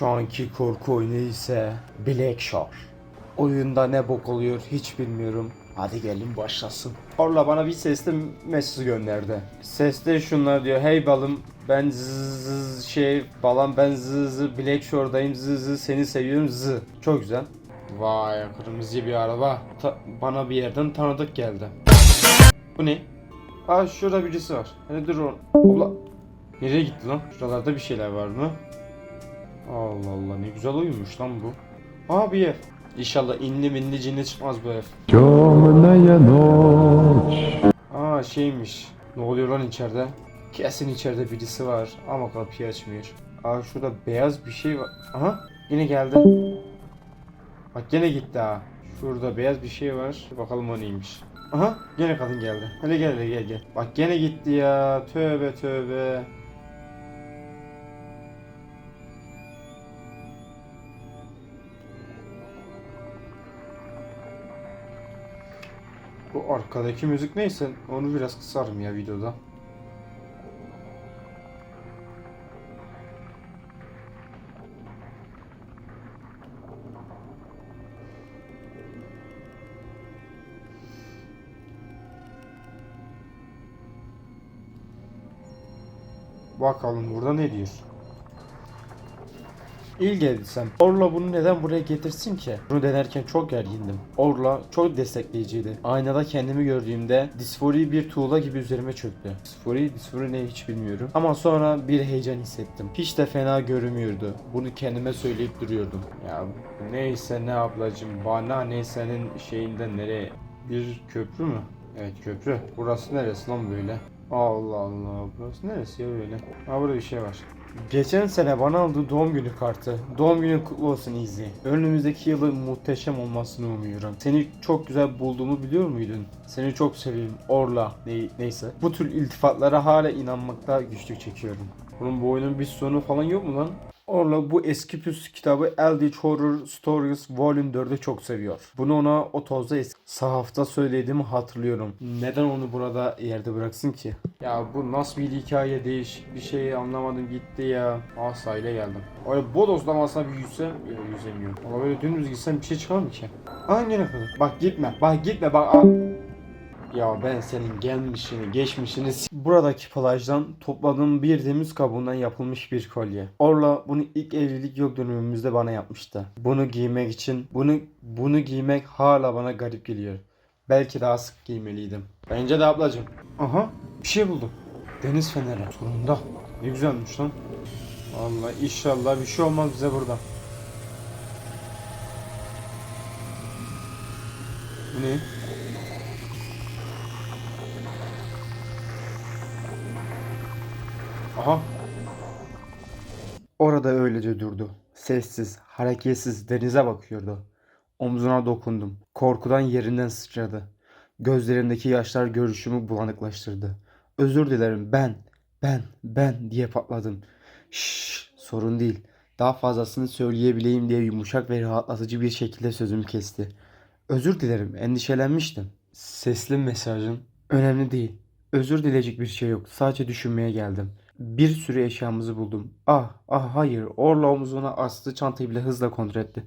Şu anki korku oyunu ise Black Shore. Oyunda ne bok oluyor hiç bilmiyorum. Hadi gelin başlasın. Orla bana bir sesli mesaj gönderdi. Sesli şunlar diyor. Hey balım ben zız şey balam ben zız Black Shore'dayım zız seni seviyorum zı. Çok güzel. Vay kırmızı bir araba. Ta- bana bir yerden tanıdık geldi. Bu ne? Aa şurada birisi var. Hani dur o. Abla. Nereye gitti lan? Şuralarda bir şeyler var mı? Allah Allah ne güzel uyumuş lan bu. Aa bir. İnşallah inli minli cinli çıkmaz bu ev. Aa şeymiş. Ne oluyor lan içeride? Kesin içeride birisi var ama kapıyı açmıyor. Aa şurada beyaz bir şey var. Aha yine geldi. Bak yine gitti ha. Şurada beyaz bir şey var. Bakalım o neymiş. Aha gene kadın geldi. Hele gel gel gel. Bak gene gitti ya. Tövbe tövbe. Bu arkadaki müzik neyse onu biraz kısarım ya videoda. Bakalım burada ne diyor. İlk edilsem. Orla bunu neden buraya getirsin ki? Bunu denerken çok gergindim. Orla çok destekleyiciydi. Aynada kendimi gördüğümde disfori bir tuğla gibi üzerime çöktü. Disfori, disfori ne hiç bilmiyorum. Ama sonra bir heyecan hissettim. Hiç de fena görünmüyordu. Bunu kendime söyleyip duruyordum. Ya neyse ne ablacım bana ne senin şeyinden nereye? Bir köprü mü? Evet köprü. Burası neresi lan böyle? Allah Allah burası neresi ya böyle? Ha burada bir şey var. Geçen sene bana aldığı doğum günü kartı. Doğum günün kutlu olsun Izzy. Önümüzdeki yılın muhteşem olmasını umuyorum. Seni çok güzel bulduğumu biliyor muydun? Seni çok seviyorum. Orla. Ne, neyse. Bu tür iltifatlara hala inanmakta güçlük çekiyorum. Bunun bu oyunun bir sonu falan yok mu lan? Orla bu eski püs kitabı Eldritch Horror Stories Volume 4'ü çok seviyor. Bunu ona o tozda eski sahafta söylediğimi hatırlıyorum. Neden onu burada yerde bıraksın ki? Ya bu nasıl bir hikaye değişik bir şey anlamadım gitti ya. Aa sahile geldim. Öyle bodozlamasına bir yüzsem yok yüzemiyorum. Ama böyle dümdüz gitsem bir şey çıkar mı ki? Nereye kadar? Bak gitme bak gitme bak. Aa. Ya ben senin gelmişini, geçmişini Buradaki plajdan topladığım bir deniz kabuğundan yapılmış bir kolye. Orla bunu ilk evlilik yıl dönümümüzde bana yapmıştı. Bunu giymek için, bunu bunu giymek hala bana garip geliyor. Belki daha sık giymeliydim. Bence de ablacım. Aha bir şey buldum. Deniz feneri. Sonunda. Ne güzelmiş lan. Vallahi inşallah bir şey olmaz bize burada. Bu ne? Aha. Orada öylece durdu. Sessiz, hareketsiz denize bakıyordu. Omzuna dokundum. Korkudan yerinden sıçradı. Gözlerindeki yaşlar görüşümü bulanıklaştırdı. Özür dilerim ben, ben, ben diye patladım. Şşş, sorun değil. Daha fazlasını söyleyebileyim diye yumuşak ve rahatlatıcı bir şekilde sözümü kesti. Özür dilerim, endişelenmiştim. Sesli mesajın. Önemli değil. Özür dileyecek bir şey yok. Sadece düşünmeye geldim. Bir sürü eşyamızı buldum. Ah, ah hayır. Orla omzuna astığı çantayı bile hızla kontrol etti.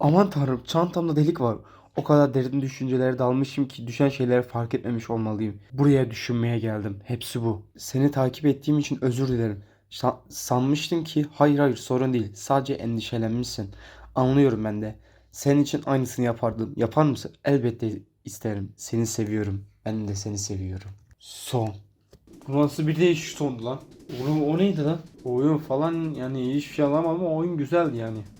Aman tanrım çantamda delik var. O kadar derin düşüncelere dalmışım ki düşen şeyleri fark etmemiş olmalıyım. Buraya düşünmeye geldim. Hepsi bu. Seni takip ettiğim için özür dilerim. Sa- sanmıştım ki hayır hayır sorun değil. Sadece endişelenmişsin. Anlıyorum ben de. Senin için aynısını yapardım. Yapar mısın? Elbette isterim. Seni seviyorum. Ben de seni seviyorum. Son. Bu nasıl bir değişik sondu lan? Oğlum o neydi lan? Oyun falan yani hiçbir şey anlamadım ama oyun güzeldi yani.